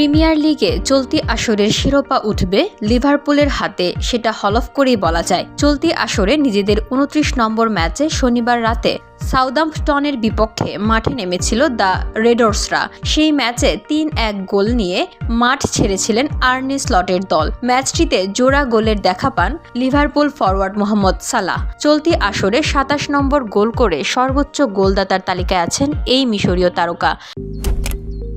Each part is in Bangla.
প্রিমিয়ার লিগে চলতি আসরের শিরোপা উঠবে লিভারপুলের হাতে, সেটা হলফ করেই বলা যায়। চলতি আসরে নিজেদের উনত্রিশ নম্বর ম্যাচে শনিবার রাতে সাউদাম্পটনের বিপক্ষে মাঠে নেমেছিল দ্য রেডর্সরা। সেই ম্যাচে তিন এক গোল নিয়ে মাঠ ছেড়েছিলেন আর্নি স্লটের দল। ম্যাচটিতে জোড়া গোলের দেখা পান লিভারপুল ফরওয়ার্ড মোহাম্মদ সালাহ। চলতি আসরে সাতাশ নম্বর গোল করে সর্বোচ্চ গোলদাতার তালিকায় আছেন এই মিশরীয় তারকা।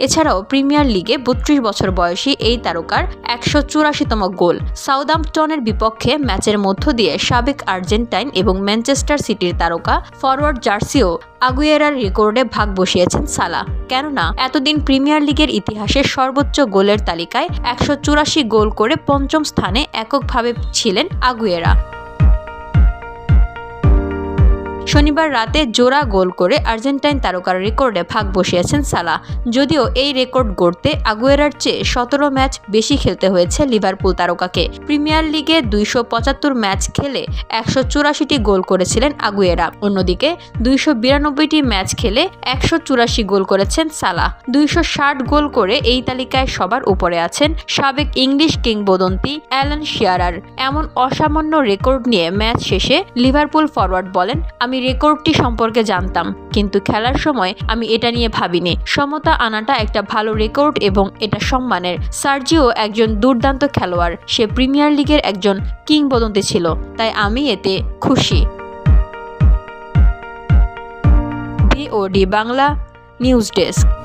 এছাড়াও প্রিমিয়ার লিগে বত্রিশ বছর বয়সী এই তারকার একশো চুরাশিতম গোল সাউদাম্পটনের বিপক্ষে ম্যাচের মধ্য দিয়ে সাবেক আর্জেন্টাইন এবং ম্যানচেস্টার সিটির তারকা ফরওয়ার্ড জার্সিও আগুয়েরার রেকর্ডে ভাগ বসিয়েছেন সালা কেননা, এতদিন প্রিমিয়ার লিগের ইতিহাসে সর্বোচ্চ গোলের তালিকায় একশো চুরাশি গোল করে পঞ্চম স্থানে এককভাবে ছিলেন আগুয়েরা। শনিবার রাতে জোড়া গোল করে আর্জেন্টাইন তারকার রেকর্ডে ভাগ বসিয়েছেন সালা যদিও এই রেকর্ড গড়তে আগুয়েরার চেয়ে সতেরো ম্যাচ বেশি খেলতে হয়েছে লিভারপুল তারকাকে। প্রিমিয়ার লিগে দুইশো পঁচাত্তর ম্যাচ খেলে একশো চুরাশিটি গোল করেছিলেন আগুয়েরা। অন্যদিকে দুইশো বিরানব্বইটি ম্যাচ খেলে একশো চুরাশি গোল করেছেন সালা দুইশো ষাট গোল করে এই তালিকায় সবার উপরে আছেন সাবেক ইংলিশ কিংবদন্তি অ্যালান শিয়ারার। এমন অসামান্য রেকর্ড নিয়ে ম্যাচ শেষে লিভারপুল ফরওয়ার্ড বলেন, আমি রেকর্ডটি সম্পর্কে জানতাম, কিন্তু খেলার সময় আমি এটা নিয়ে ভাবিনি। সমতা আনাটা একটা ভালো রেকর্ড এবং এটা সম্মানের। সার্জিও একজন দুর্দান্ত খেলোয়াড়। সে প্রিমিয়ার লিগের একজন কিংবদন্তি ছিল, তাই আমি এতে খুশি। D Bangla news desk.